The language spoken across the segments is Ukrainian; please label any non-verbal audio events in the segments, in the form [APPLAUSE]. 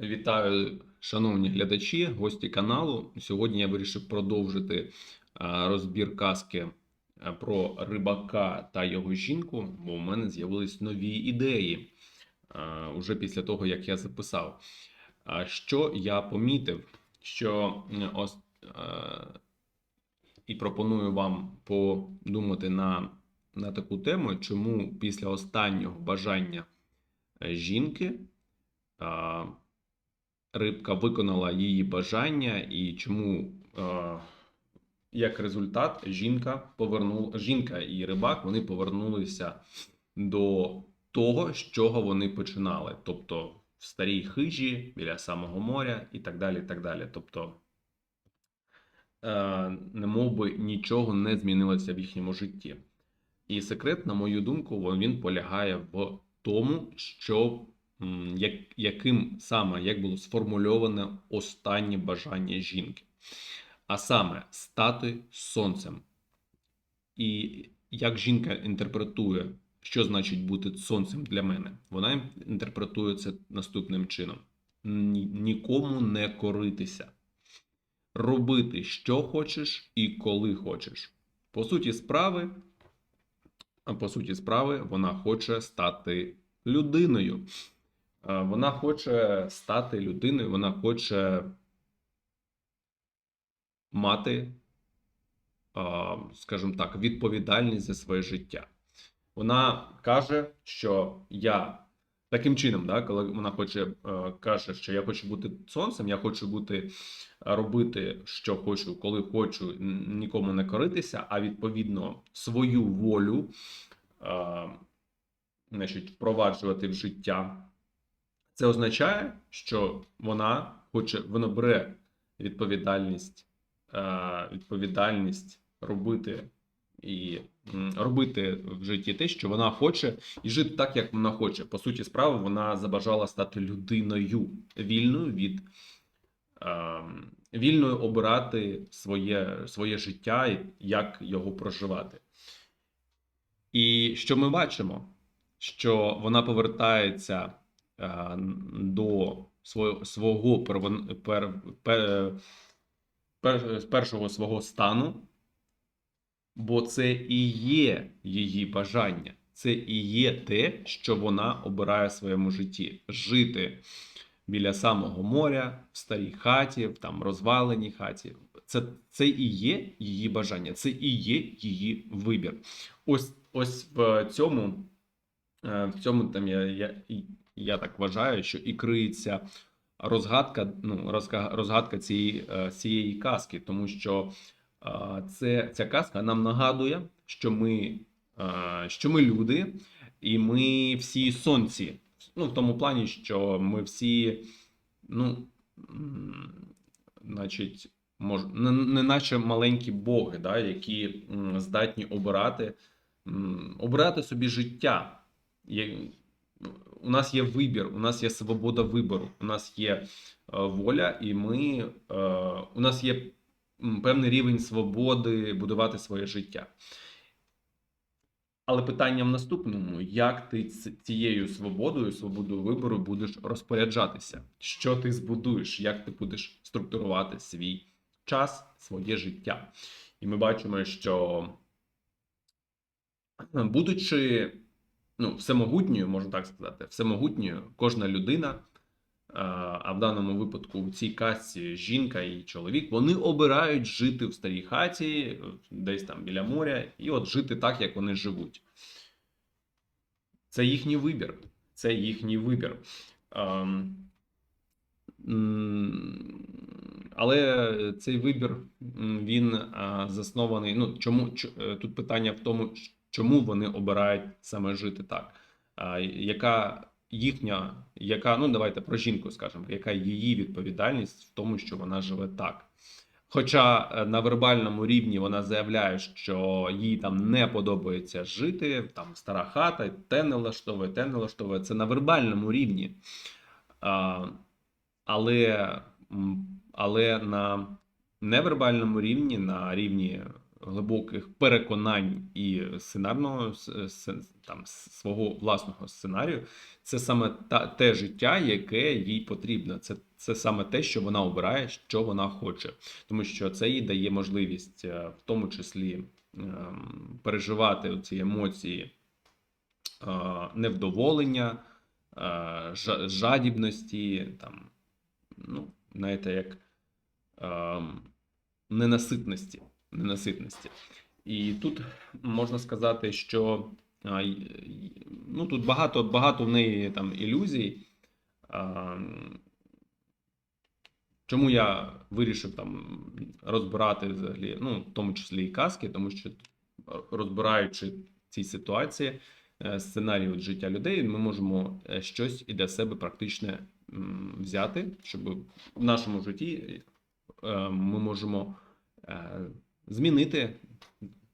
Вітаю, шановні глядачі, гості каналу. Сьогодні я вирішив продовжити розбір казки про рибака та його жінку, бо у мене з'явились нові ідеї уже після того, як я записав. Що я помітив, що і пропоную вам подумати на, на таку тему, чому після останнього бажання е, жінки. Рибка виконала її бажання, і чому, е, як результат, жінка повернула жінка і рибак вони повернулися до того, з чого вони починали. Тобто в старій хижі біля самого моря і так далі. так далі. Тобто, е, немов би нічого не змінилося в їхньому житті. І секрет, на мою думку, він полягає в тому, що м, як, яким саме як було сформульоване останнє бажання жінки, а саме стати сонцем. І як жінка інтерпретує, що значить бути сонцем для мене, вона інтерпретує це наступним чином: нікому не коритися, робити, що хочеш і коли хочеш. По суті справи, по суті справи, вона хоче стати людиною. Е, Вона хоче стати людиною, вона хоче мати, скажімо так, відповідальність за своє життя. Вона каже, що я таким чином, да, коли вона хоче е, каже, що я хочу бути сонцем, я хочу бути е, робити, що хочу, коли хочу, нікому не коритися, а відповідно свою волю, е, значить, впроваджувати в життя. Це означає, що вона хоче, вона бере відповідальність, е, відповідальність робити і робити в житті те, що вона хоче, і жити так, як вона хоче. По суті, справи, вона забажала стати людиною, вільною від е, вільною обирати своє, своє життя і як його проживати. І що ми бачимо? Що вона повертається до свого, свого первон- пер, пер, пер, першого свого стану, бо це і є її бажання. Це і є те, що вона обирає в своєму житті: жити біля самого моря, в старій хаті, в там розваленій хаті. Це, це і є її бажання, це і є її вибір. Ось ось в цьому, е, в цьому там я, я, я так вважаю, що і криється розгадка, ну, розга- розгадка цієї, е, цієї казки, тому що е, це, ця казка нам нагадує, що ми, е, що ми люди, і ми всі сонці. Ну, в тому плані, що ми всі, ну, значить, мож, не, не наче маленькі боги, да, які здатні обирати, обирати собі життя. У нас є вибір, у нас є свобода вибору, у нас є е, воля, і ми, е, у нас є певний рівень свободи будувати своє життя. Але питання в наступному: як ти цією свободою, свободою вибору будеш розпоряджатися? Що ти збудуєш? Як ти будеш структурувати свій час, своє життя? І ми бачимо, що будучи ну, всемогутньою, можна так сказати, всемогутньою, кожна людина, е, а в даному випадку в цій казці жінка і чоловік, вони обирають жити в старій хаті, е, десь там біля моря, і от жити так, як вони живуть. Це їхній вибір. Це їхній вибір. Ем, Але цей вибір він заснований. Ну чому е, тут питання в тому, чому вони обирають саме жити так? А, Яка їхня, яка, ну давайте про жінку скажемо, яка її відповідальність в тому, що вона живе так? Хоча е, на вербальному рівні вона заявляє, що їй там не подобається жити, там стара хата, те не влаштовує, те не влаштовує. Це на вербальному рівні. А, але, але на невербальному рівні, на рівні глибоких переконань і сценарного с- там свого власного сценарію, це саме та, те життя, яке їй потрібно. Це, це саме те, що вона обирає, що вона хоче, тому що це їй дає можливість, е, в тому числі, ем, переживати ці емоції е, невдоволення, е, жадібності, там, ну, знаєте, як ем, ненаситності. Ненаситності. І тут можна сказати, що ну, тут багато, багато в неї там ілюзій. Чому я вирішив там розбирати взагалі, ну, в тому числі і казки, тому що розбираючи ці ситуації, е, сценарії життя людей, ми можемо е, щось і для себе практичне взяти, щоб в нашому житті е, ми можемо змінити,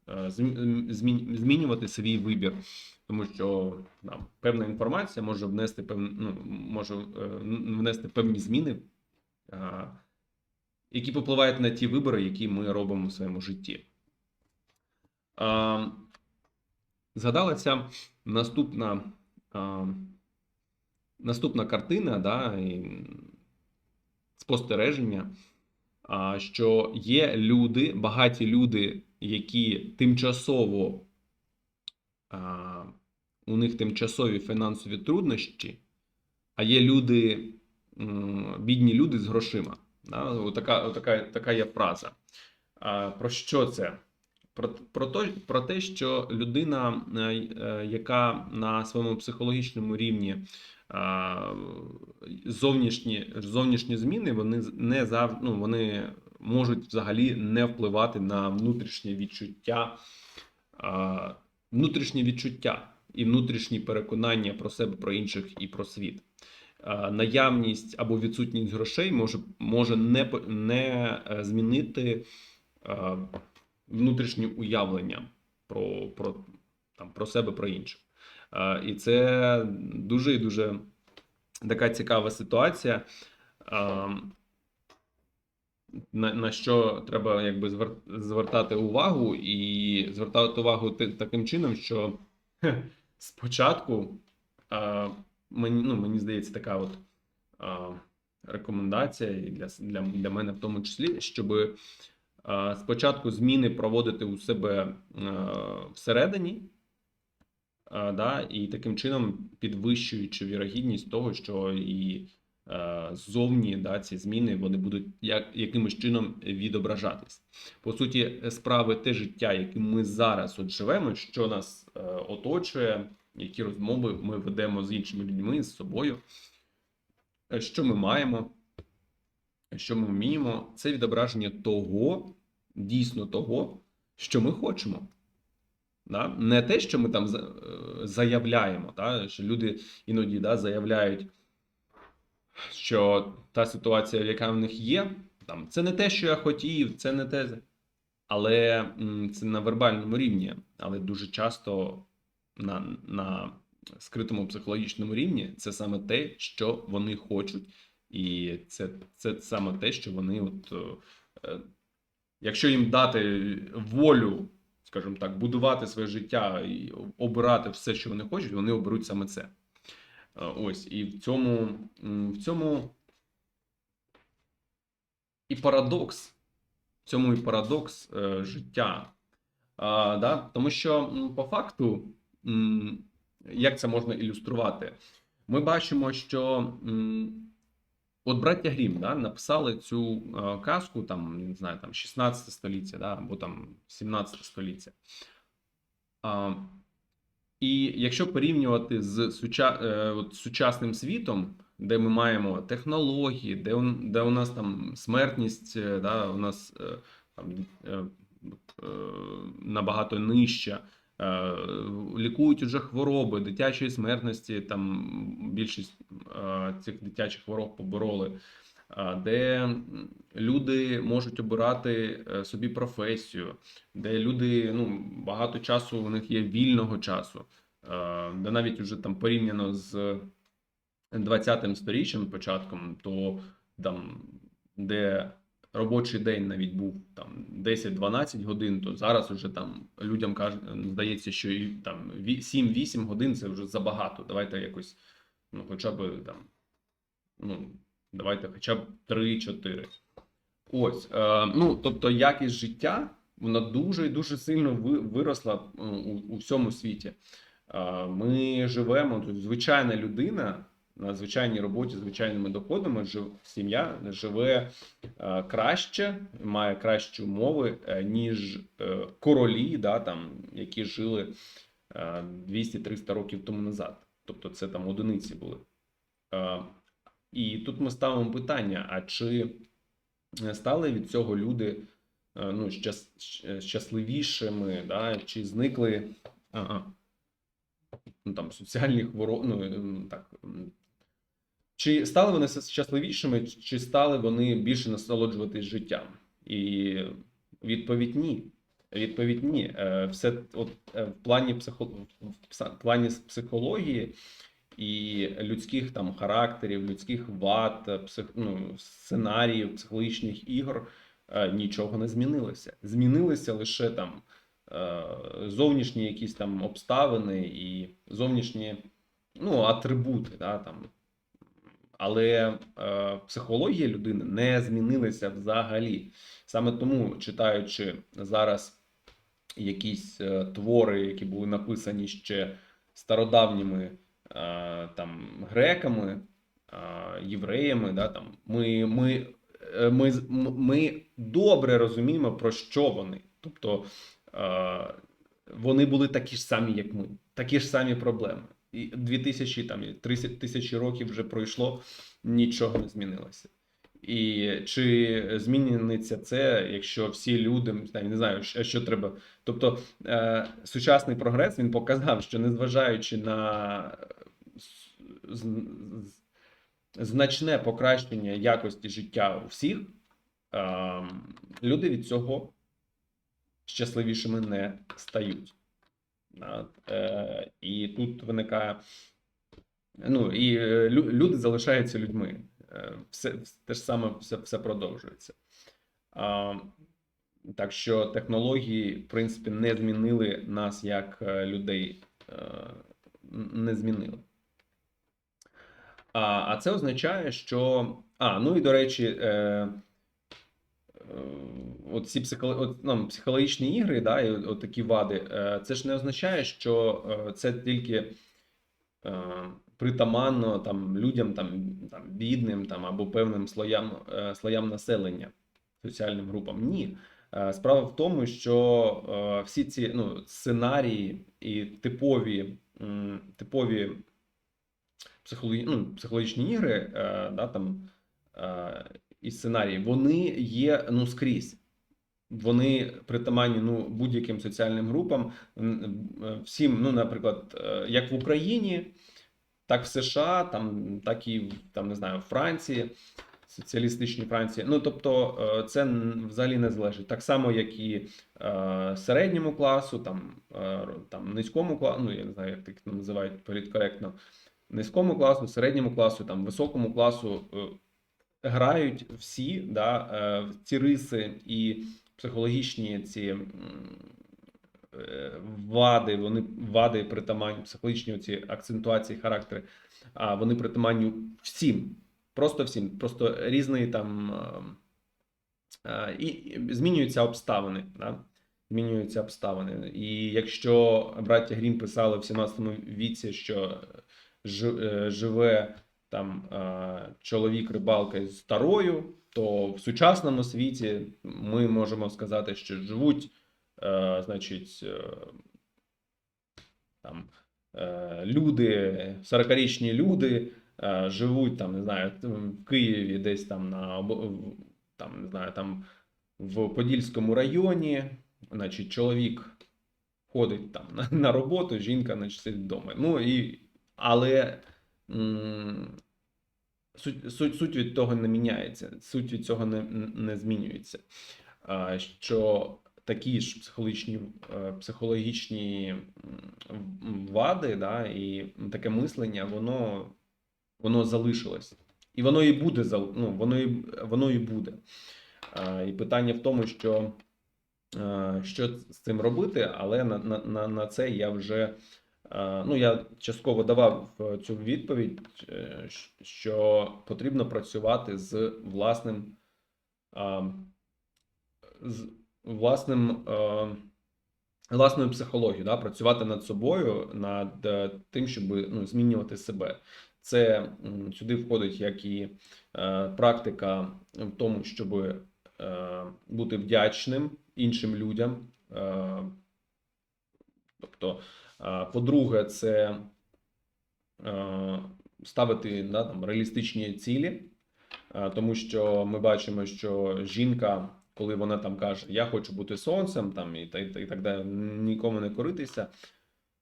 е, змінювати свій вибір, тому що там, певна інформація може внести пев, ну, може е, внести певні зміни, е, які попливають на ті вибори, які ми робимо в своєму житті. Згадалася наступна, е, наступна картина, да, і спостереження, а, що є люди, багаті люди, які тимчасово у них тимчасові фінансові труднощі, а є люди, бідні люди з грошима. Отака, отака, така є фраза. Про що це? Про, про, то, про те, що людина, е, е, яка на своєму психологічному рівні зовнішні, зовнішні зміни, вони не зав, ну, вони можуть взагалі не впливати на внутрішнє відчуття, внутрішнє відчуття і внутрішні переконання про себе, про інших і про світ. Наявність або відсутність грошей може, може не, не е, змінити а, внутрішні уявлення про, про, там, про себе, про інших. А, І це дуже і дуже така цікава ситуація. На, на що треба якби звертати увагу, і звертати увагу таким чином, що спочатку а, мені, ну, мені здається, така от рекомендація і для, для, для мене в тому числі, щоб спочатку зміни проводити у себе а, всередині, да, і таким чином підвищуючи вірогідність того, що і е, ззовні да, ці зміни вони будуть як, якимось чином відображатись. По суті, справи те життя, яким ми зараз от живемо, що нас е, оточує, які розмови ми ведемо з іншими людьми, з собою, е, що ми маємо, що ми вміємо, це відображення того, дійсно того, що ми хочемо. Да? Не те, що ми там е, заявляємо, да? що люди іноді да, заявляють, що та ситуація, яка в них є, там, це не те, що я хотів, це не те. Але це на вербальному рівні, але дуже часто на, на скритому психологічному рівні це саме те, що вони хочуть, і це, це саме те, що вони, от, е, якщо їм дати волю, скажімо так, будувати своє життя і обирати все, що вони хочуть, вони оберуть саме це. Е, Ось, і в цьому, в цьому і парадокс. В цьому і парадокс е, життя. А, да? Тому що по факту, як це можна ілюструвати? Ми бачимо, що от браття Грім да, написали цю е, казку, там, не знаю, там 16 століття, да, або там 17 століття. А, і якщо порівнювати з суча, е, от, сучасним світом, де ми маємо технології, де де у нас там смертність, е, да, у нас там, набагато нижча, лікують уже хвороби, дитячої смертності, там більшість е, цих дитячих хвороб побороли, е, де люди можуть обирати е, собі професію, де люди ну, багато часу у них є вільного часу, е, де навіть уже там порівняно з 20-м сторіччям початком, то там, де робочий день навіть був там 10-12 годин, то зараз уже там людям каже, здається, що і там ві- 7-8 годин це вже забагато. Давайте якось, ну, хоча б там, ну, давайте хоча б 3-4. Ось, е, ну, тобто якість життя, вона дуже і дуже сильно ви- виросла е, у, у всьому світі. Е, Ми живемо, звичайна людина на звичайній роботі, звичайними доходами, жив, сім'я живе е, краще, має кращі умови, е, ніж е, королі, да, там, які жили е, 200-300 років тому назад. Тобто це там одиниці були. І тут ми ставимо питання: а чи стали від цього люди ну, щас, щасливішими, да, чи зникли ага, ну, там, соціальні хвороби, ну, ем, так. Чи стали вони щасливішими, чи стали вони більше насолоджуватись життям? І відповідь ні. Відповідь ні. Е, Все от, е, в плані психо... в плані психології і людських там характерів, людських вад, псих... ну, сценаріїв, психологічних ігор е, нічого не змінилося. Змінилися лише там зовнішні якісь там обставини і зовнішні ну, атрибути. Да, там. Але е, психологія людини не змінилася взагалі. Саме тому, читаючи зараз якісь е, твори, які були написані ще стародавніми е, там, греками, е, євреями, да, там, ми, ми, е, ми, ми добре розуміємо, про що вони. Тобто е, вони були такі ж самі, як ми, такі ж самі проблеми. І 2000, там, і 30 тисячі років вже пройшло, нічого не змінилося. І чи зміниться це, якщо всі люди я не знаю, що, треба. Тобто е, сучасний прогрес він показав, що незважаючи на значне покращення якості життя у всіх, е, люди від цього щасливішими не стають. Е, і тут виникає. Ну, і е, люди залишаються людьми. Е, Все, те ж саме все, все продовжується. Так що технології, в принципі, не змінили нас як людей. Не змінили. А, а це означає, що. А, ну і до речі, от ці психоло... от, ну, психологічні ігри, да, і от, такі вади, е, це ж не означає, що е, це тільки е, притаманно там, людям там, там, бідним там, або певним слоям, е, слоям населення, соціальним групам. Ні. Е, Справа в тому, що е, всі ці ну, сценарії і типові, типові психологі... ну, психологічні ігри, е, да, там, е, і сценарії, вони є ну, скрізь. Вони притаманні ну, будь-яким соціальним групам. Всім, ну, наприклад, е, як в Україні, так в США, там, так і там, не знаю, в Франції, соціалістичній Франції. Ну, тобто, е, це взагалі не залежить. Так само, як і е, середньому класу, там, е, там низькому класу, ну я не знаю, як так називають політкоректно, низькому класу, середньому класу, там, високому класу. е, Грають всі да, е, ці риси і психологічні ці е, вади, вони вади притаманні, психологічні ці акцентуації, характери, а вони притаманні всім, просто всім, просто різний там е, і змінюються обставини. Да? Змінюються обставини. І якщо браття Грім писали в 17 віці, що жи- живе там е, чоловік рибалка з старою, то в сучасному світі ми можемо сказати, що живуть, е, значить, е, там люди, 40-річні люди живуть там, не знаю, в Києві, десь там на там, не знаю, там в Подільському районі, значить, чоловік ходить там [LAUGHS] на, роботу, жінка значить, сидить вдома. Ну і але суть, суть, суть від того не міняється, суть від цього не, не змінюється. Що такі ж психологічні, е, психологічні вади, да, і таке мислення, воно, воно залишилось. І воно і буде ну, воно і, воно і буде. І питання в тому, що е, що з цим робити, але на, на, на, це я вже ну, я частково давав е, цю відповідь, е, що потрібно працювати з власним з власним е, власною психологією, да, працювати над собою, над е, тим, щоб ну, змінювати себе. Це сюди входить як і е, практика в тому, щоб е, бути вдячним іншим людям. Е, тобто, е, по-друге, це е, ставити да, там, реалістичні цілі, тому що ми бачимо, що жінка, коли вона там каже, я хочу бути сонцем, там і, і, і так далі, нікому не коритися.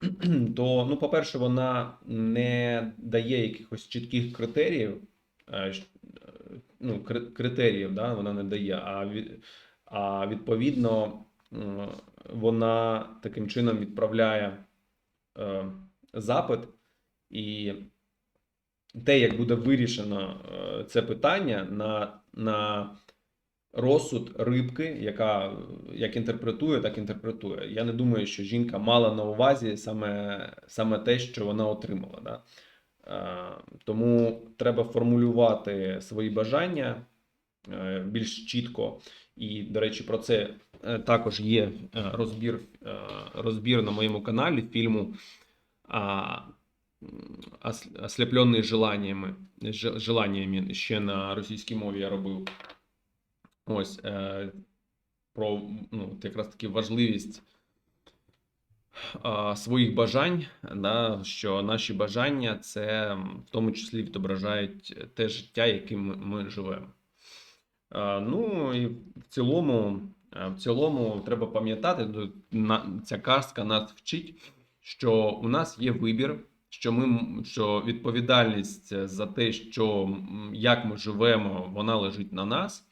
[CLEARS THROAT] То, ну, по-перше, вона не дає якихось чітких критеріїв, е, е, ну, критеріїв, да, вона не дає, а, а відповідно вона таким чином відправляє е, запит, і те, як буде вирішено е, це питання на, на розсуд рибки, яка як інтерпретує, так інтерпретує. Я не думаю, що жінка мала на увазі саме, саме те, що вона отримала. Да? Е, Тому треба формулювати свої бажання більш чітко. І, до речі, про це також є е, розбір, е, розбір на моєму каналі фільму а, м, «Ос- «Ослепленный желаннями, желаннями ще на російській мові я робив. Ось е, про ну, якраз таки важливість своїх бажань, да, що наші бажання це в тому числі відображають те життя, яким ми, живемо. Ну і в цілому, е, в цілому треба пам'ятати, ця казка нас вчить, що у нас є вибір, що ми що відповідальність за те, що як ми живемо, вона лежить на нас.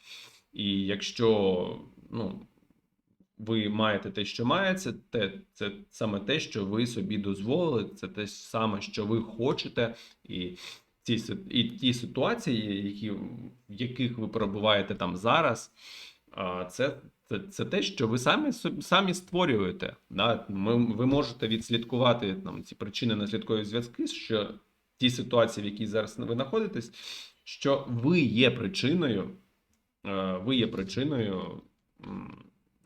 І якщо ну, ви маєте те, що маєте, те, це саме те, що ви собі дозволили, це те саме, що ви хочете, і си- і ті ситуації, які, в яких ви перебуваєте там зараз, це, це, це те, що ви самі самі створюєте. Да? Ми, ви можете відслідкувати там, ці причини наслідкові зв'язки, що ті ситуації, в якій зараз ви знаходитесь, що ви є причиною, е, ви є причиною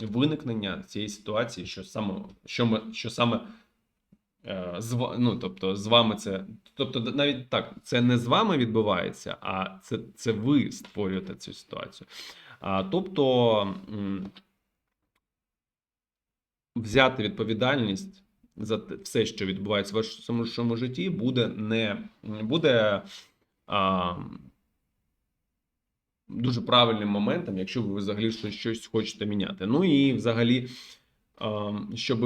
виникнення цієї ситуації, що саме, що ми, що саме е, з, ну, тобто, з вами це. Тобто, навіть так, це не з вами відбувається, а це, це ви створюєте цю ситуацію. Тобто взяти відповідальність за все, що відбувається в вашому житті, буде не буде а, дуже правильним моментом, якщо ви взагалі щось, хочете міняти. Ну і взагалі, а, щоб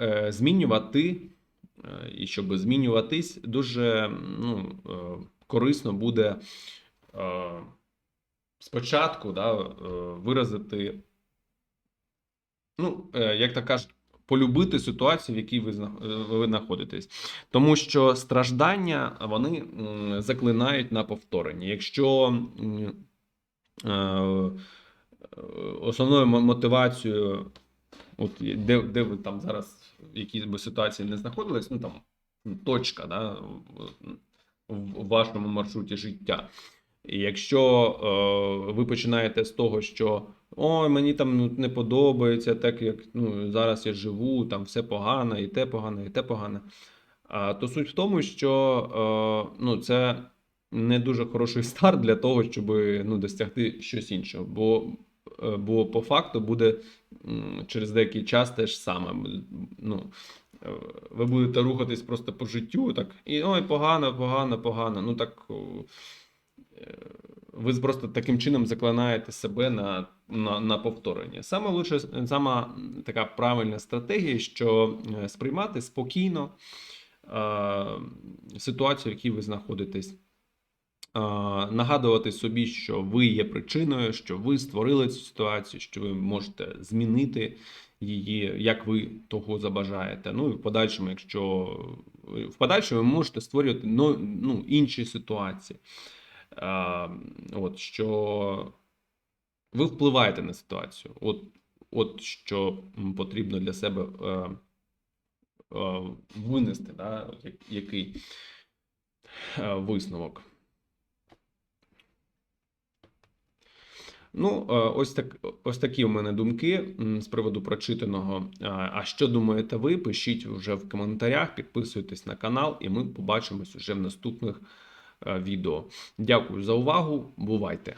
е, змінювати е, і щоб змінюватись, дуже ну, е, корисно буде спочатку да, е, виразити, ну, е, як так кажуть, полюбити ситуацію, в якій ви, е, ви знаходитесь. Тому що страждання вони заклинають на повторення. Якщо основною мотивацією, от де, де ви там зараз в якійсь би ситуації не знаходились, ну там точка да, в вашому маршруті життя. І якщо е, ви починаєте з того, що ой, мені там ну, не подобається, так як ну, зараз я живу, там все погано, і те погано, і те погано. А, то суть в тому, що е, ну, це не дуже хороший [LAUGHS] старт для того, щоб ну, досягти щось іншого. Бо, е, бо по факту буде через деякий час те ж саме. Ну, е, ви будете рухатись просто по життю, так, і ой, погано, погано, погано. Ну так. Е, Ви просто таким чином заклинаєте себе на, на, на повторення. Саме лучше, сама така правильна стратегія, що е, сприймати спокійно е, ситуацію, в якій ви знаходитесь. Е, Нагадувати собі, що ви є причиною, що ви створили цю ситуацію, що ви можете змінити її, як ви того забажаєте. Ну і в подальшому, якщо в подальшому ви можете створювати ну, інші ситуації. Е, От що ви впливаєте на ситуацію. От, от що потрібно для себе е, е, винести, да? який висновок. Ну, ось так, ось такі у мене думки з приводу прочитаного. А що думаєте ви? Пишіть вже в коментарях, підписуйтесь на канал, і ми побачимось уже в наступних відео. Дякую за увагу. Бувайте!